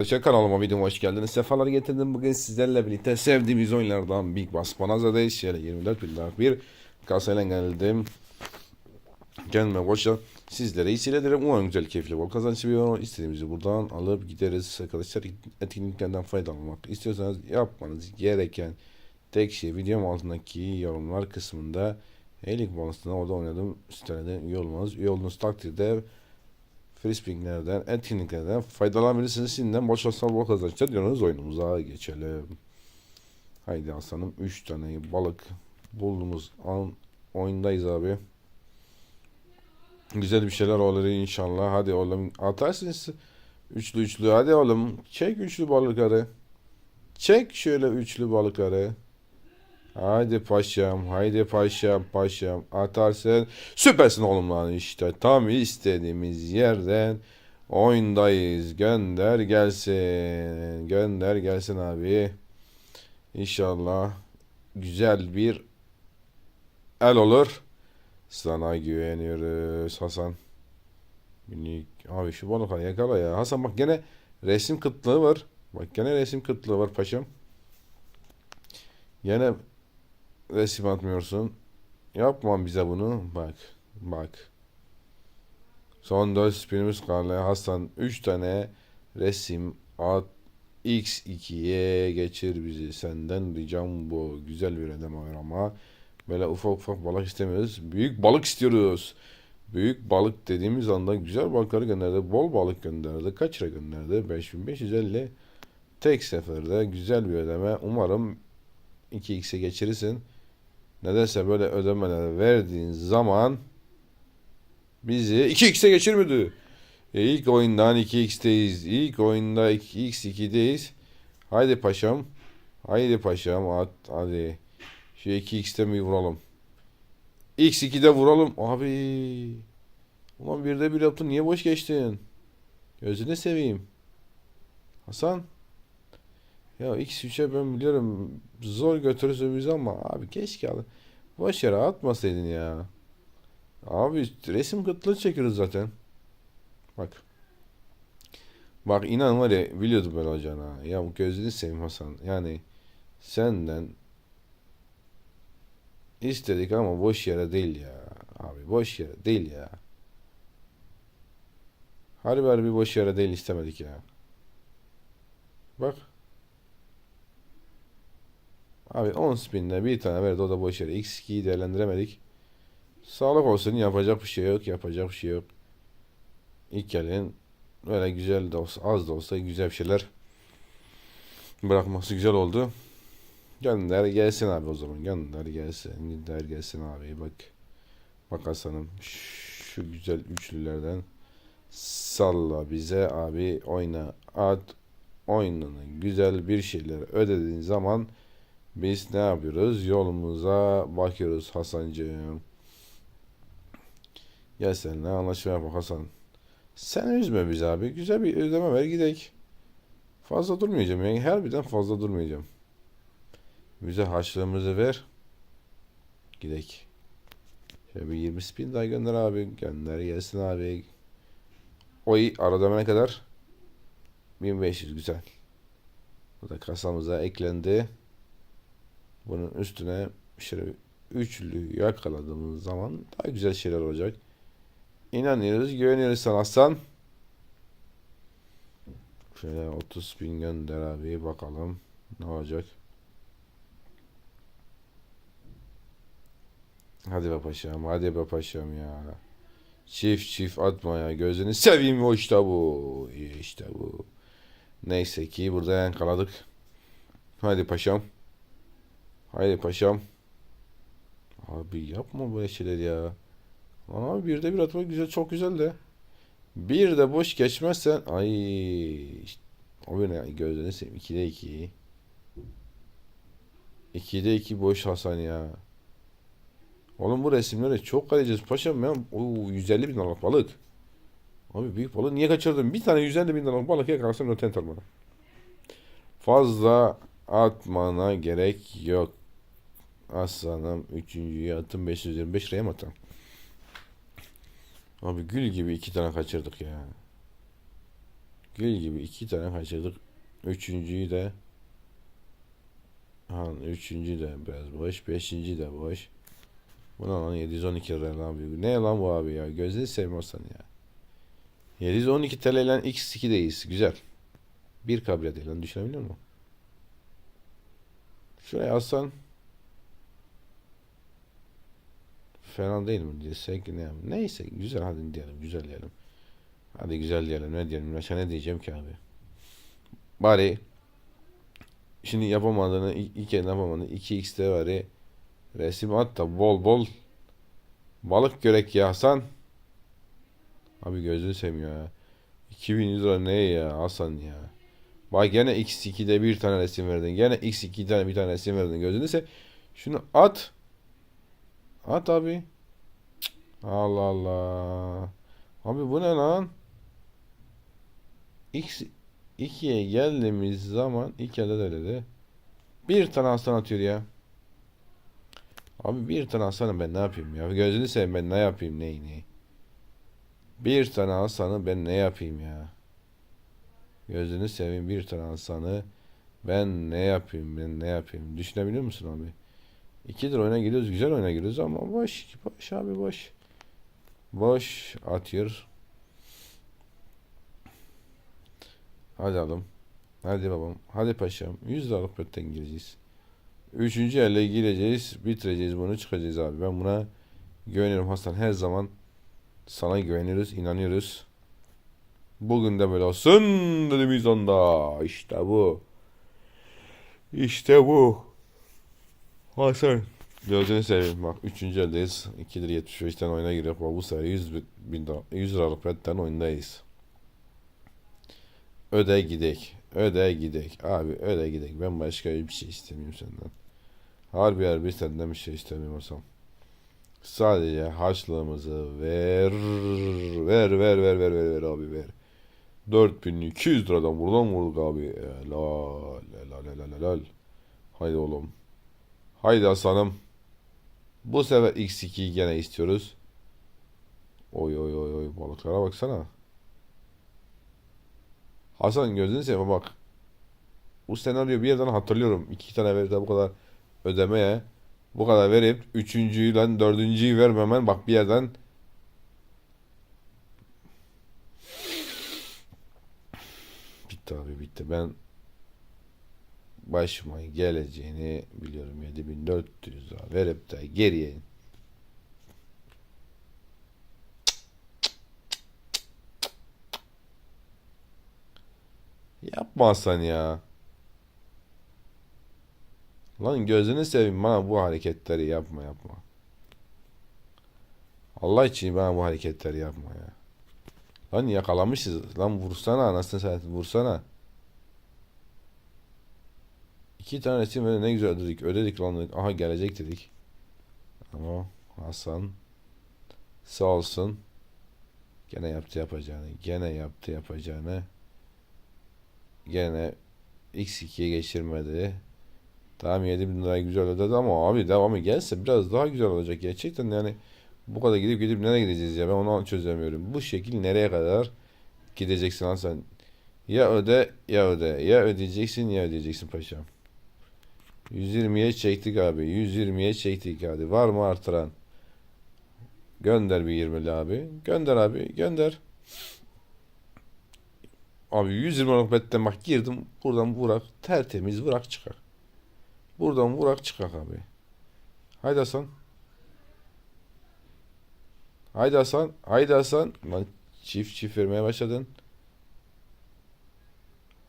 Arkadaşlar kanalıma videoma hoş geldiniz. Sefalar getirdim. Bugün sizlerle birlikte sevdiğimiz oyunlardan Big Bass Bonanza'dayız. Şöyle 24 binler bir kasayla geldim. Kendime boşa sizlere iyi seyirlerim. Umarım güzel, keyifli, bol kazançlı bir oyun. İstediğimizi buradan alıp gideriz. Arkadaşlar etkinliklerden faydalanmak istiyorsanız yapmanız gereken tek şey videom altındaki yorumlar kısmında Elik bonusuna orada oynadım sitelerden üye olmanız. Üye olduğunuz takdirde Frispinglerden, etkinliklerden faydalanabilirsiniz. Şimdiden bol şanslar, bol kazançlar diyorsunuz. Oyunumuza geçelim. Haydi aslanım 3 tane balık bulduğumuz an oyundayız abi. Güzel bir şeyler olur inşallah. Hadi oğlum atarsınız. Üçlü üçlü hadi oğlum. Çek üçlü balıkları. Çek şöyle üçlü balıkları. Haydi paşam, haydi paşam, paşam. Atarsın. Süpersin oğlum lan işte. Tam istediğimiz yerden oyundayız. Gönder gelsin. Gönder gelsin abi. İnşallah güzel bir el olur. Sana güveniyoruz Hasan. Minik. Abi şu balıkları yakala ya. Hasan bak gene resim kıtlığı var. Bak gene resim kıtlığı var paşam. Gene resim atmıyorsun. Yapma bize bunu. Bak. Bak. Son 4 spinimiz kaldı. Hasan 3 tane resim at. X2'ye geçir bizi. Senden ricam bu. Güzel bir ödeme ama. Böyle ufak ufak balık istemiyoruz. Büyük balık istiyoruz. Büyük balık dediğimiz anda güzel balıkları gönderdi. Bol balık gönderdi. Kaç lira gönderdi? 5550. Tek seferde güzel bir ödeme. Umarım 2x'e geçirirsin. Nedense böyle ödemeler verdiğin zaman bizi 2x'e geçirmedi. E ilk oyundan 2x'teyiz. İlk oyunda 2x2'deyiz. Haydi paşam. Haydi paşam at hadi. Şu 2x'te mi vuralım? X2'de vuralım. Abi. Ulan bir de bir yaptın. Niye boş geçtin? Gözünü seveyim. Hasan. Ya X3'e ben biliyorum zor götürürsün bizi ama abi keşke al. Boş yere atmasaydın ya. Abi resim kıtlığı çekiyoruz zaten. Bak. Bak inan var ya biliyordum ben olacağını. Ya bu gözünü seveyim Hasan. Yani senden istedik ama boş yere değil ya. Abi boş yere değil ya. Harbi harbi boş yere değil istemedik ya. Bak. Abi 10 spinle bir tane verdi o da boş yere. X2'yi değerlendiremedik. Sağlık olsun yapacak bir şey yok. Yapacak bir şey yok. İlk elin böyle güzel de olsa az da olsa güzel bir şeyler bırakması güzel oldu. Gönder gelsin abi o zaman. Gönder gelsin. Gönder gelsin abi bak. Bak Hasan'ım şu güzel üçlülerden salla bize abi oyna at oyununu güzel bir şeyler ödediğin zaman biz ne yapıyoruz? Yolumuza bakıyoruz Hasancığım. Gel seninle anlaşma yapalım Hasan. Sen üzme bizi abi. Güzel bir ödeme ver gidek. Fazla durmayacağım yani her birden fazla durmayacağım. Bize harçlığımızı ver. Gidek. Şöyle bir 20 spin daha gönder abi. Gönder gelsin abi. Oy arada ne kadar? 1500 güzel. Bu da kasamıza eklendi. Bunun üstüne şöyle üçlü yakaladığımız zaman daha güzel şeyler olacak. İnanıyoruz, güveniyoruz sana Hasan. Şöyle 30 bin gönder abi bakalım ne olacak. Hadi be paşam, hadi be paşam ya. Çift çift atma ya gözünü seveyim o işte bu. İşte bu. Neyse ki burada yankaladık. Hadi paşam. Haydi paşam. Abi yapma böyle şeyler ya. Lan abi bir de bir atmak güzel çok güzel de. Bir de boş geçmezsen ay işte, o ne gözünü seveyim 2'de 2. 2'de 2 boş Hasan ya. Oğlum bu resimleri çok kaleceğiz paşam ya. Oo, 150 bin dolarlık balık. Abi büyük balık niye kaçırdın? Bir tane 150 bin dolarlık balık yakalarsan öten bana. Fazla atmana gerek yok. Aslanım üçüncüyü attım 525 liraya mı attım? Abi gül gibi iki tane kaçırdık ya. Gül gibi iki tane kaçırdık. Üçüncüyü de Ha, üçüncü de biraz boş. Beşinci de boş. Bu ne lan 712 lira lan abi. Ne lan bu abi ya? Gözünü sevmiyorsan ya. 712 TL ile X2'deyiz. Güzel. Bir kabile değil lan düşünebiliyor musun? Şuraya alsan fena değil mi desek ne Neyse güzel hadi diyelim güzel diyelim. Hadi güzel diyelim ne diyelim başka ne diyeceğim ki abi. Bari şimdi yapamadığını ilk elini yapamadığını 2x'te bari resim at da bol bol balık görek ya Hasan. Abi gözünü seveyim ya. 2100 lira ne ya Hasan ya. Bak gene X2'de bir tane resim verdin. Gene X2 tane bir tane resim verdin. Gözünü se şunu at. At abi. Allah Allah. Abi bu ne lan? X 2'ye geldiğimiz zaman ilk elde de öyle Bir tane aslan atıyor ya. Abi bir tane aslanı ben ne yapayım ya? Gözünü seveyim ben ne yapayım ney ney. Bir tane aslanı ben ne yapayım ya? Gözünü seveyim bir tane aslanı ben ne yapayım ben ne yapayım? Düşünebiliyor musun abi? İkidir oyuna giriyoruz güzel oyuna giriyoruz ama boş boş abi boş. Boş atıyor. Hadi alım. Hadi babam. Hadi paşam. 100 liralık betten gireceğiz. Üçüncü elle gireceğiz. Bitireceğiz bunu çıkacağız abi. Ben buna güveniyorum Hasan. Her zaman sana güveniyoruz. inanıyoruz. Bugün de böyle olsun dediğimiz anda. İşte bu. İşte bu. Hasan. Gözünü seveyim bak. Üçüncü eldeyiz. 2'dir 75'ten oyuna giriyor. Bu sefer 100, bin, bin, dolar- 100 liralık betten oyundayız. Öde gidek. Öde gidek. Abi öde gidek. Ben başka bir şey istemiyorum senden. Harbi harbi senden bir şey istemiyorum Hasan. Sadece harçlığımızı ver. Ver ver ver ver ver, ver abi ver. 4200 liradan buradan vurduk abi. Helal helal helal helal. Haydi oğlum. Haydi aslanım. Bu sefer x2'yi gene istiyoruz. Oy oy oy oy balıklara baksana. Hasan gözünü seveyim bak. Bu senaryo bir yerden hatırlıyorum. İki tane verip de bu kadar ödemeye bu kadar verip üçüncüyle dördüncüyü vermemen bak bir yerden bitti abi bitti. Ben başıma geleceğini biliyorum. 7400 lira verip de geriye yapma Hasan ya. Lan gözünü seveyim bana bu hareketleri yapma yapma. Allah için bana bu hareketleri yapma ya. Lan yakalamışız. Lan vursana anasını satayım vursana. İki tane resim böyle ne güzel ödedik. Ödedik lan dedik. Aha gelecek dedik. Ama Hasan sağ olsun. Gene yaptı yapacağını. Gene yaptı yapacağını. Gene X2'ye geçirmedi. Tamam 7000 liraya güzel ödedi ama abi devamı gelse biraz daha güzel olacak. Gerçekten yani bu kadar gidip gidip nereye gideceğiz ya ben onu çözemiyorum. Bu şekil nereye kadar gideceksin lan sen? Ya öde ya öde. Ya ödeyeceksin ya ödeyeceksin paşam. 120'ye çektik abi. 120'ye çektik hadi. Var mı artıran? Gönder bir 20'li abi. Gönder abi. Gönder. Abi 120 liralık betten bak girdim. Buradan vurak. Tertemiz vurak çıkar. Buradan vurak çıkar abi. Haydi Hasan. Haydi Hasan. Haydi Hasan. Lan çift çift vermeye başladın.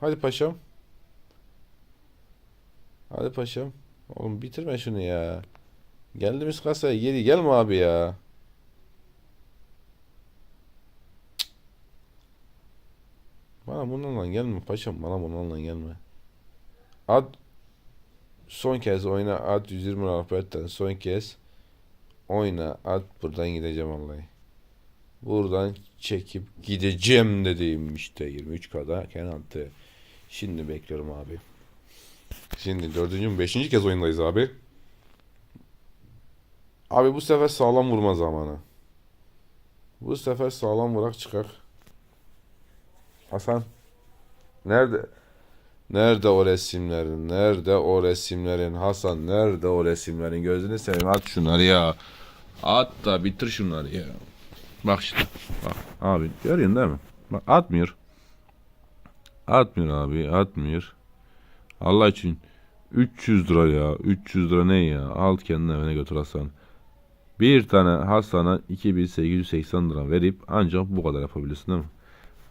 Hadi paşam. Hadi paşam. Oğlum bitirme şunu ya. Geldiğimiz kasaya geri gelme abi ya. Bana bununla gelme paşam. Bana bununla gelme. At son kez oyna at 120 liralık betten son kez oyna at buradan gideceğim vallahi. Buradan çekip gideceğim dediğim işte 23K'da Kenant'ı. Şimdi bekliyorum abi. Şimdi dördüncü mü beşinci kez oyundayız abi. Abi bu sefer sağlam vurma zamanı. Bu sefer sağlam vurak çıkar. Hasan. Nerede? Nerede o resimlerin? Nerede o resimlerin? Hasan nerede o resimlerin? Gözünü seveyim at şunları ya. At da bitir şunları ya. Bak işte. Bak abi görüyorsun değil mi? Bak atmıyor. Atmıyor abi atmıyor. Allah için 300 lira ya. 300 lira ne ya? Al kendine evine götür Hasan. Bir tane Hasan'a 2880 lira verip ancak bu kadar yapabilirsin değil mi?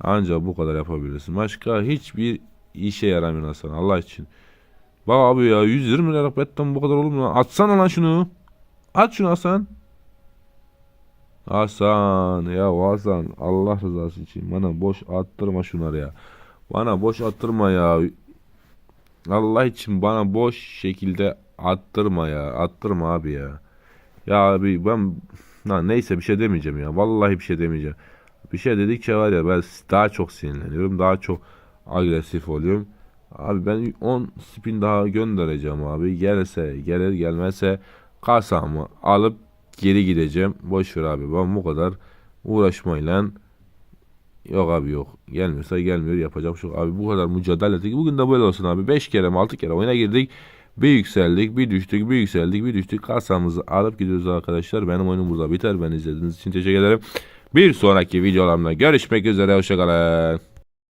Ancak bu kadar yapabilirsin. Başka hiçbir işe yaramıyor Hasan Allah için. Bak abi ya 120 liralık betten bu kadar olur mu lan? Atsana lan şunu. At şunu Hasan. Hasan ya Hasan Allah rızası için bana boş attırma şunları ya. Bana boş attırma ya. Allah için bana boş şekilde attırma ya. Attırma abi ya. Ya abi ben ha, neyse bir şey demeyeceğim ya. Vallahi bir şey demeyeceğim. Bir şey dedikçe var ya ben daha çok sinirleniyorum. Daha çok agresif oluyorum. Abi ben 10 spin daha göndereceğim abi. Gelirse gelir gelmezse kasamı alıp geri gideceğim. Boş ver abi. Ben bu kadar uğraşmayla yok abi yok. Gelmiyorsa gelmiyor. Yapacak şey. Abi bu kadar mücadele ettik. Bugün de böyle olsun abi. 5 kere mi 6 kere oyuna girdik. Bir yükseldik, bir düştük, bir yükseldik, bir düştük. Kasamızı alıp gidiyoruz arkadaşlar. Benim oyunum burada biter. Ben izlediğiniz için teşekkür ederim. Bir sonraki videolarımda görüşmek üzere. Hoşçakalın.